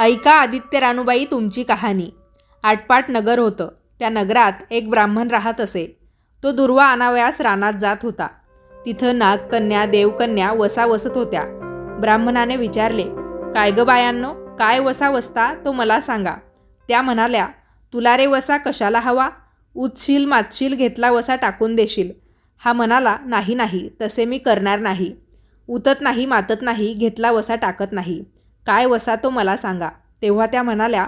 ऐका आदित्य रानूबाई तुमची कहाणी. आटपाट नगर होतं. त्या नगरात एक ब्राह्मण राहत असे. तो दुर्वा आणावयास रानात जात होता. तिथं नागकन्या देवकन्या वसा वसत होत्या. ब्राह्मणाने विचारले काय ग बायांनो? काय वसा वसता? तो मला सांगा. त्या म्हणाल्या तुला रे वसा कशाला हवा? उचशील मातशील घेतला वसा टाकून देशील. हा म्हणाला नाही नाही तसे मी करणार नाही. उतत नाही मातत नाही घेतला वसा टाकत नाही. काय वसा तो मला सांगा. तेव्हा त्या म्हणाल्या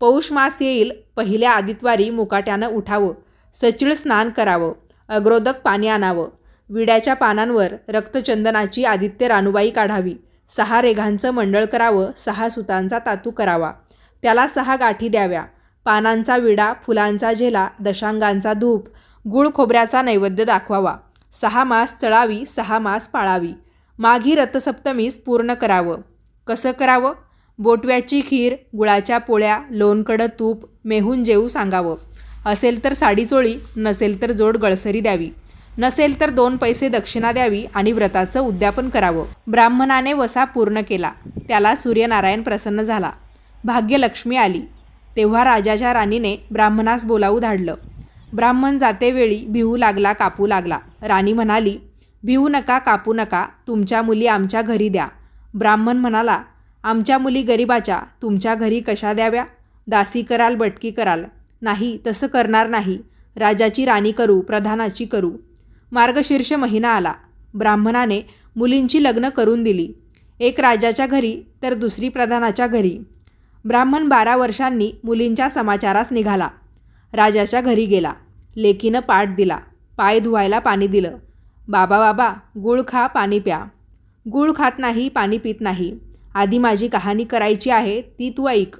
पौष मास येईल पहिल्या आदित्वारी मुकाट्यानं उठावं सचिळ स्नान करावं अग्रोदक पाणी आणावं. विड्याच्या पानांवर रक्तचंदनाची आदित्य रानुबाई काढावी. सहा रेघांचं मंडळ करावं सहा सुतांचा तातू करावा. त्याला सहा गाठी द्याव्या. पानांचा विडा फुलांचा झेला दशांगांचा धूप गुळ खोबऱ्याचा नैवेद्य दाखवावा. सहा मास चळावी सहा मास पाळावी. माघी रथसप्तमीस पूर्ण करावं. कसं करावं? बोटव्याची खीर गुळाच्या पोळ्या लोणकडं तूप मेहून जेऊ सांगावं. असेल तर साडीचोळी नसेल तर जोड गळसरी द्यावी. नसेल तर दोन पैसे दक्षिणा द्यावी आणि व्रताचं उद्यापन करावं. ब्राह्मणाने वसा पूर्ण केला. त्याला सूर्यनारायण प्रसन्न झाला. भाग्यलक्ष्मी आली. तेव्हा राजाच्या राणीने ब्राह्मणास बोलावू धाडलं. ब्राह्मण जातेवेळी भिवू लागला कापू लागला. राणी म्हणाली भिवू नका कापू नका. तुमच्या मुली आमच्या घरी द्या. ब्राह्मण म्हणाला आमच्या मुली गरिबाच्या तुमच्या घरी कशा द्याव्या? दासी कराल बटकी कराल. नाही तसं करणार नाही. राजाची राणी करू प्रधानाची करू. मार्गशीर्ष महिना आला. ब्राह्मणाने मुलींची लग्न करून दिली. एक राजाच्या घरी तर दुसरी प्रधानाच्या घरी. ब्राह्मण बारा वर्षांनी मुलींच्या समाचारास निघाला. राजाच्या घरी गेला. लेकीनं पाठ दिला. पाय धुवायला पाणी दिलं. बाबा बाबा गुळ खा पाणी प्या. गूळ खात नाही पाणी पित नाही. आधी माझी कहाणी करायची आहे ती तू ऐक.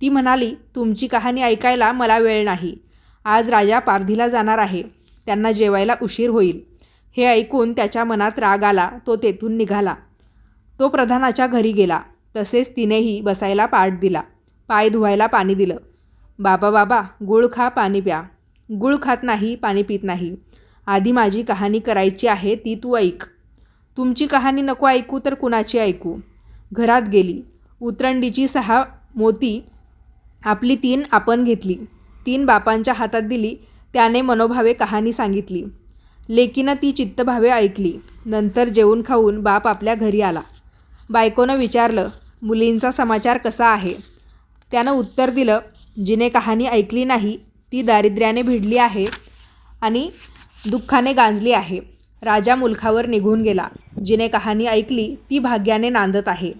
ती म्हणाली तुमची कहाणी ऐकायला मला वेळ नाही. आज राजा पारधीला जाणार आहे. त्यांना जेवायला उशीर होईल. हे ऐकून त्याच्या मनात राग आला तो तेथून निघाला. तो प्रधानाच्या घरी गेला. तसेच तिनेही बसायला पाठ दिला. पाय धुवायला पाणी दिलं. बाबा बाबा गुळ खा पाणी प्या. गुळ खात नाही पाणी पित नाही. आधी माझी कहाणी करायची आहे ती तू ऐक. तुमची कहाणी नको ऐकू तर कुणाची ऐकू? घरात गेली. उतरंडीची सहा मोती आपली तीन आपण घेतली. तीन बापांच्या हातात दिली. त्याने मनोभावे कहाणी सांगितली. लेकीनं ती चित्तभावे ऐकली. नंतर जेवून खाऊन बाप आपल्या घरी आला. बायकोनं विचारलं मुलींचा समाचार कसा आहे? त्यानं उत्तर दिलं जिने कहाणी ऐकली नाही ती दारिद्र्याने भिडली आहे आणि दुःखाने गांजली आहे. राजा मुलखावर निघून गेला. जिने कहाणी ऐकली ती भाग्याने नांदत आहे.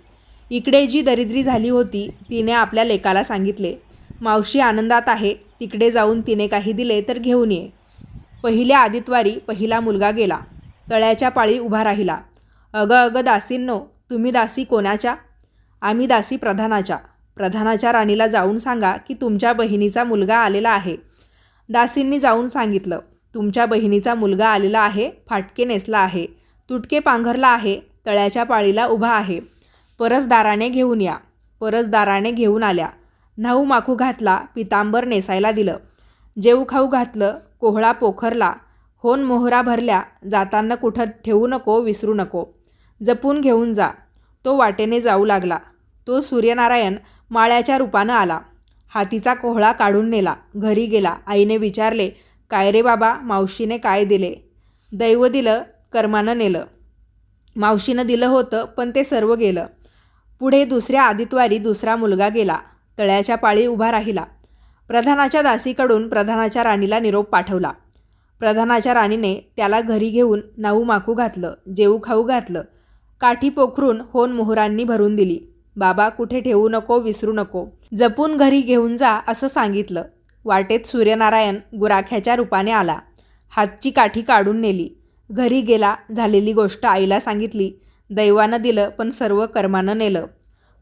इकडे जी दरिद्री झाली होती तिने आपल्या लेकाला सांगितले मावशी आनंदात आहे तिकडे जाऊन तिने काही दिले तर घेऊन ये. पहिल्या आदित्वारी पहिला मुलगा गेला. तळ्याच्या पाळी उभा राहिला. अगं अगं दासींनो तुम्ही दासी कोणाच्या? आम्ही दासी प्रधानाच्या. प्रधानाच्या राणीला जाऊन सांगा की तुमच्या बहिणीचा मुलगा आलेला आहे. दासींनी जाऊन सांगितलं. तुमच्या बहिणीचा मुलगा आलेला आहे फाटके नेसला आहे तुटके पांघरला आहे तळ्याच्या पाळीला उभा आहे. परसदाराने घेऊन या. परसदाराने घेऊन आल्या. न्हाऊ माखू घातला पितांबर नेसायला दिलं. जेऊ खाऊ घातलं कोहळा पोखरला. होन मोहरा भरल्या जाताना कुठं ठेवू नको विसरू नको. जपून घेऊन जा. तो वाटेने जाऊ लागला. तो सूर्यनारायण माळ्याच्या रूपानं आला. हातीचा कोहळा काढून नेला. घरी गेला. आईने विचारले काय रे बाबा? मावशीने काय दिले? दैव दिलं कर्मानं नेलं. मावशीनं दिलं होतं पण ते सर्व गेलं. पुढे दुसऱ्या आदित्वारी दुसरा मुलगा गेला. तळ्याच्या पाळी उभा राहिला. प्रधानाच्या दासीकडून प्रधानाच्या राणीला निरोप पाठवला. प्रधानाच्या राणीने त्याला घरी घेऊन नाऊ माकू घातलं जेऊ खाऊ घातलं. काठी पोखरून होन मोहरांनी भरून दिली. बाबा कुठे ठेवू नको विसरू नको. जपून घरी घेऊन जा असं सांगितलं. वाटेत सूर्यनारायण गुराख्याच्या रूपाने आला. हातची काठी काढून नेली. घरी गेला झालेली गोष्ट आईला सांगितली. दैवानं दिलं पण सर्व कर्मानं नेलं.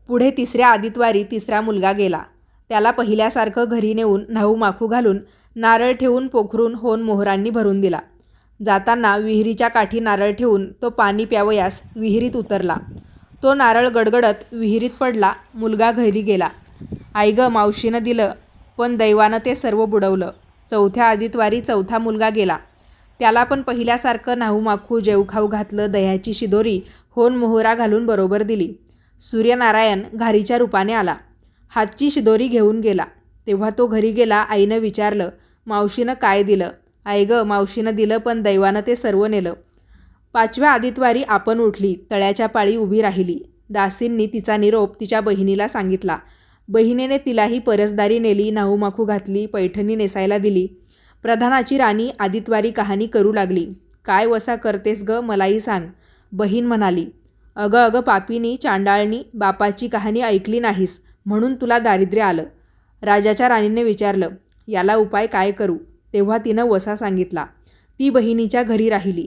पुढे तिसऱ्या आदित्वारी तिसरा मुलगा गेला. त्याला पहिल्यासारखं घरी नेऊन न्हाऊ माखू घालून नारळ ठेवून पोखरून होऊन मोहरांनी भरून दिला. जाताना विहिरीच्या काठी नारळ ठेवून तो पाणी प्यावयास विहिरीत उतरला. तो नारळ गडगडत विहिरीत पडला. मुलगा घरी गेला. आई ग मावशीनं दिलं. पण दैवानं ते सर्व बुडवलं. चौथ्या आदित्वारी चौथा मुलगा गेला. त्याला पण पहिल्यासारखं नाहूमाखू जेवखाऊ घातलं दह्याची शिदोरी होन मोहरा घालून बरोबर दिली. सूर्यनारायण घारीच्या रूपाने आला. हातची शिदोरी घेऊन गेला. तेव्हा तो घरी गेला आईनं विचारलं मावशीनं काय दिलं? आई गं मावशीनं दिलं पण दैवानं ते सर्व नेलं. पाचव्या आदितवारी आपण उठली तळ्याच्या पाळी उभी राहिली. दासींनी तिचा निरोप तिच्या बहिणीला सांगितला. बहिणीने तिलाही परसदारी नेली नाहूमाखू घातली पैठणी नेसायला दिली. प्रधानाची राणी आदितवारी कहाणी करू लागली. काय वसा करतेस ग मलाही सांग बहीण म्हणाली. अगं अगं पापीनी चांडाळणी बापाची कहाणी ऐकली नाहीस म्हणून तुला दारिद्र्य आलं. राजाच्या राणीने विचारलं याला उपाय काय करू? तेव्हा तिनं वसा सांगितला. ती बहिणीच्या घरी राहिली.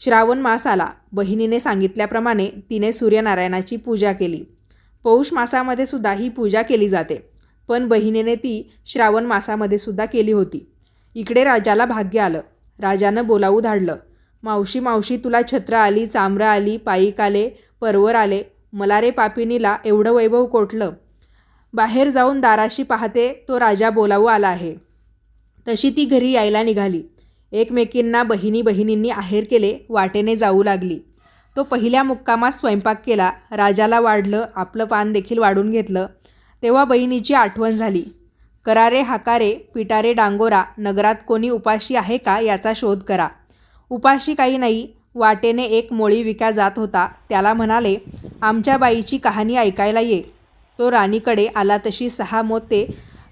श्रावण मास आला. बहिणीने सांगितल्याप्रमाणे तिने सूर्यनारायणाची पूजा केली. पौष मासामध्ये सुद्धा ही पूजा केली जाते. पण बहिणीने ती श्रावण मासामध्ये सुद्धा केली होती. इकडे राजाला भाग्य आलं. राजानं बोलावू धाडलं. मावशी मावशी तुला छत्र आली चामरं आली पायीक आले परवर आले. मला रे पापिनीला एवढं वैभव कोटलं बाहेर जाऊन दाराशी पाहते तो राजा बोलावू आला आहे. तशी ती घरी यायला निघाली. एकमेकींना बहिणी बहिणींनी आहेर केले वाटेने जाऊ लागली. तो पहिल्या मुक्कामात स्वयंपाक केला. राजाला वाढलं आपलं पान देखील वाढून घेतलं. तेव्हा बहिणीची आठवण झाली. करारे हाकारे पिटारे डांगोरा नगरात कोणी उपाशी आहे का याचा शोध करा. उपाशी काही नाही वाटेने एक मोळी विका जात होता. त्याला म्हणाले आमच्या बाईची कहाणी ऐकायला ये. तो राणीकडे आला तशी सहा मोते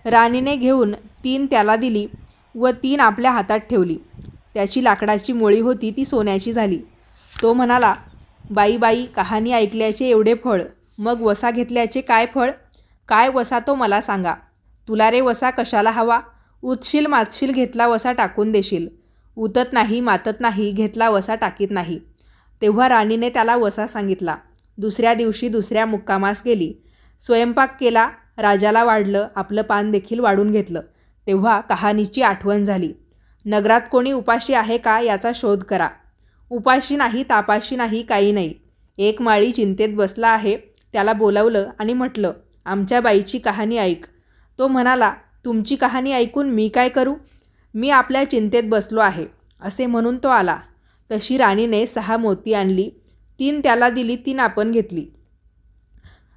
राणीने घेऊन तीन त्याला दिली व तीन आपल्या हातात ठेवली. त्याची लाकडाची मोळी होती ती सोन्याची झाली. तो म्हणाला बाई बाई कहाणी ऐकल्याचे एवढे फळ. मग वसा घेतल्याचे काय फळ? काय वसा तो मला सांगा. तुला रे वसा कशाला हवा? उतशील मातशील घेतला वसा टाकून देशील. उतत नाही मातत नाही घेतला वसा टाकीत नाही. तेव्हा राणीने त्याला वसा सांगितला. दुसऱ्या दिवशी दुसऱ्या मुक्कामास गेली. स्वयंपाक केला राजाला वाढलं आपलं पान देखील वाढून घेतलं. तेव्हा कहाणीची आठवण झाली. नगरात कोणी उपाशी आहे का याचा शोध करा. उपाशी नाही तापाशी नाही काही नाही. एक माळी चिंतेत बसला आहे त्याला बोलावलं आणि म्हटलं आमच्या बाईची कहाणी ऐक. तो म्हणाला तुमची कहाणी ऐकून मी काय करू? मी आपल्या चिंतेत बसलो आहे. असे म्हणून तो आला. तशी राणीने सहा मोती आणली तीन त्याला दिली तीन आपण घेतली.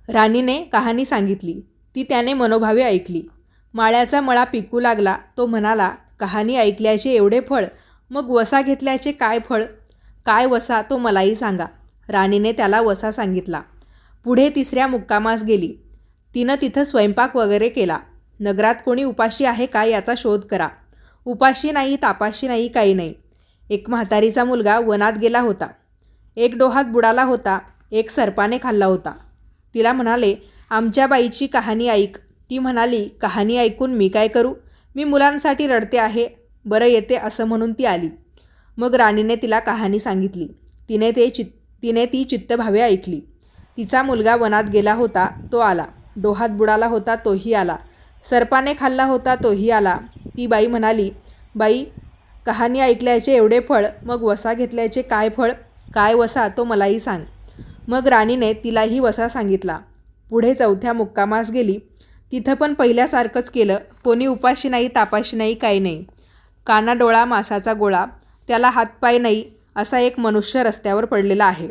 राणीने कहाणी सांगितली ती त्याने मनोभावे ऐकली. माळ्याचा मळा पिकू लागला तो म्हणाला कहाणी ऐकल्याचे एवढे फळ मग वसा घेतल्याचे काय फळ? काय वसा तो मलाही सांगा. राणीने त्याला वसा सांगितला. पुढे तिसऱ्या मुक्कामास गेली. तिनं तिथं स्वयंपाक वगैरे केला. नगरात कोणी उपाशी आहे का याचा शोध करा. उपाशी नाही तापाशी नाही काही नाही. एक म्हातारीचा मुलगा वनात गेला होता. एक डोहात बुडाला होता. एक सर्पाने खाल्ला होता. तिला म्हणाले आमच्या बाईची कहाणी ऐक. ती म्हणाली कहाणी ऐकून मी काय करू? मी मुलांसाठी रडते आहे. बरं येते असं म्हणून ती आली. मग राणीने तिला कहाणी सांगितली. तिने ते चित तिने ती चित्तभावे ऐकली. तिचा मुलगा वनात गेला होता तो आला. डोहात बुडाला होता तोही आला. सर्पाने खाल्ला होता तोही आला. ती बाई म्हणाली बाई कहाणी ऐकल्याचे एवढे फळ मग वसा घेतल्याचे काय फळ काय वसा तो मलाही सांग. मग राणीने तिलाही वसा सांगितला. पुढे चौथ्या मुक्कामास गेली. तिथं पण पहिल्यासारखंच केलं. कोणी उपाशी नाही तापाशी नाही काही नाही. काना डोळा मासाचा गोळा. त्याला हातपाय नाही असा एक मनुष्य रस्त्यावर पडलेला आहे.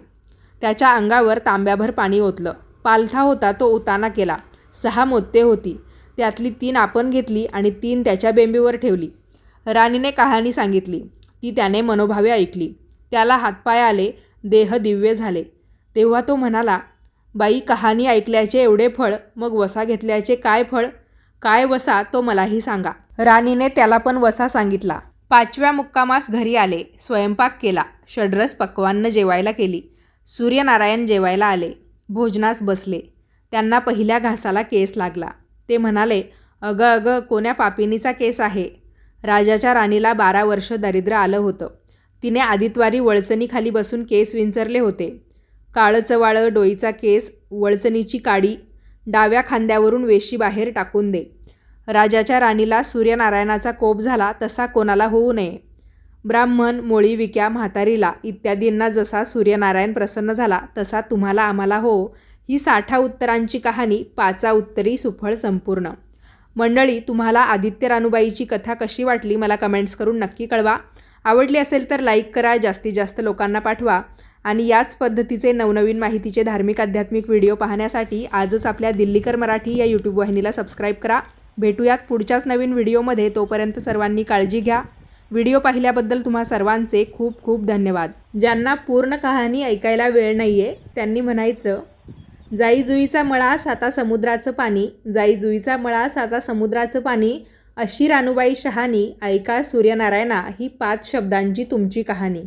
त्याच्या अंगावर तांब्याभर पाणी ओतलं. पालथा होता तो उताना केला. सहा मोत्ते होती. त्यातली तीन आपण घेतली आणि तीन त्याच्या बेंबीवर ठेवली. राणीने कहाणी सांगितली. ती त्याने मनोभावे ऐकली. त्याला हातपाय आले. देह दिव्य झाले. तेव्हा तो म्हणाला बाई कहाणी ऐकल्याचे एवढे फळ मग वसा घेतल्याचे काय फळ? काय वसा तो मलाही सांगा. राणीने त्याला पण वसा सांगितला. पाचव्या मुक्कामास घरी आले स्वयंपाक केला षड्रस पक्वान्न जेवायला केली सूर्यनारायण जेवायला आले भोजनास बसले. त्यांना पहिल्या घासाला केस लागला. ते म्हणाले अगं अगं कोण्या पापिनीचा केस आहे राजाच्या राणीला बारा वर्ष दारिद्र्य आलं होतं. तिने आदित्वारी वळचणीखाली बसून केस विंचरले होते. काळचवाळं डोईचा केस वळचणीची काडी डाव्या खांद्यावरून वेशी बाहेर टाकून दे. राजाच्या राणीला सूर्यनारायणाचा कोप झाला तसा कोणाला होऊ नये. ब्राह्मण मोळी विक्या म्हातारीला इत्यादींना जसा सूर्यनारायण प्रसन्न झाला तसा तुम्हाला आम्हाला हो. ही साठा उत्तरांची कहाणी पाचा उत्तरी सुफळ संपूर्ण. मंडळी तुम्हाला आदित्य रानूबाईची कथा कशी वाटली मला कमेंट्स करून नक्की कळवा. आवडली असेल तर लाईक करा जास्तीत जास्त लोकांना पाठवा. आणि याच पद्धतीचे नवनवीन माहितीचे धार्मिक आध्यात्मिक व्हिडिओ पाहण्यासाठी आजच आपल्या दिल्लीकर मराठी या यूट्यूब वाहिनीला सबस्क्राईब करा. भेटूयात पुढच्याच नवीन व्हिडिओमध्ये. तोपर्यंत सर्वांनी काळजी घ्या. व्हिडिओ पाहिल्याबद्दल तुम्हा सर्वांचे खूप खूप धन्यवाद. ज्यांना पूर्ण कहाणी ऐकायला वेळ नाही आहे त्यांनी म्हणायचं जाई जुईचा मळा साता समुद्राचं पाणी जाई जुईचा मळा साता समुद्राचं पाणी अशी रानूबाई शहाणी ऐका सूर्यनारायणा ही पाच शब्दांची तुमची कहाणी.